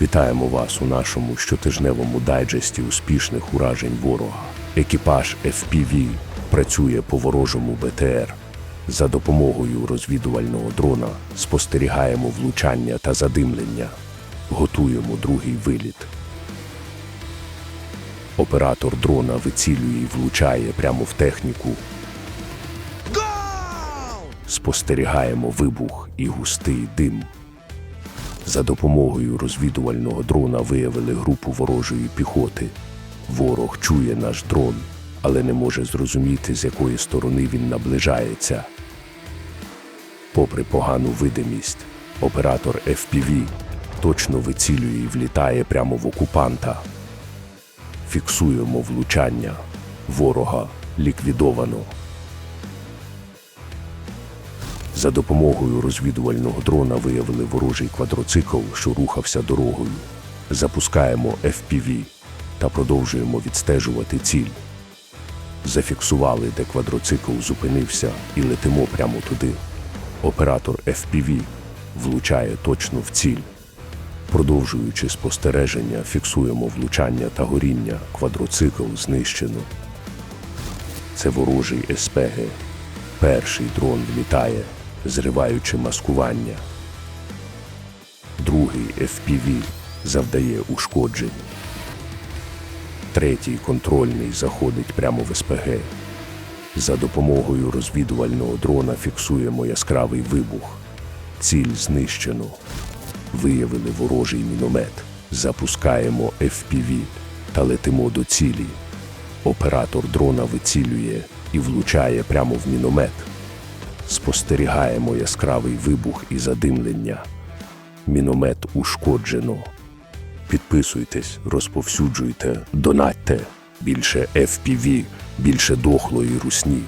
Вітаємо вас у нашому щотижневому дайджесті успішних уражень ворога. Екіпаж FPV працює по ворожому БТР. За допомогою розвідувального дрона спостерігаємо влучання та задимлення. Готуємо другий виліт. Оператор дрона вицілює і влучає прямо в техніку. Спостерігаємо вибух і густий дим. За допомогою розвідувального дрона виявили групу ворожої піхоти. Ворог чує наш дрон, але не може зрозуміти, з якої сторони він наближається. Попри погану видимість, оператор FPV точно вицілює і влітає прямо в окупанта. Фіксуємо влучання. Ворога ліквідовано. За допомогою розвідувального дрона виявили ворожий квадроцикл, що рухався дорогою. Запускаємо FPV та продовжуємо відстежувати ціль. Зафіксували, де квадроцикл зупинився, і летимо прямо туди. Оператор FPV влучає точно в ціль. Продовжуючи спостереження, фіксуємо влучання та горіння. Квадроцикл знищено. Це ворожий СПГ. Перший дрон влітає, зриваючи маскування. Другий FPV завдає ушкоджень. Третій контрольний заходить прямо в СПГ. За допомогою розвідувального дрона фіксуємо яскравий вибух. Ціль знищено. Виявили ворожий міномет. Запускаємо FPV та летимо до цілі. Оператор дрона вицілює і влучає прямо в міномет. Спостерігаємо яскравий вибух і задимлення. Міномет ушкоджено. Підписуйтесь, розповсюджуйте, донатьте. Більше FPV, більше дохлої русні.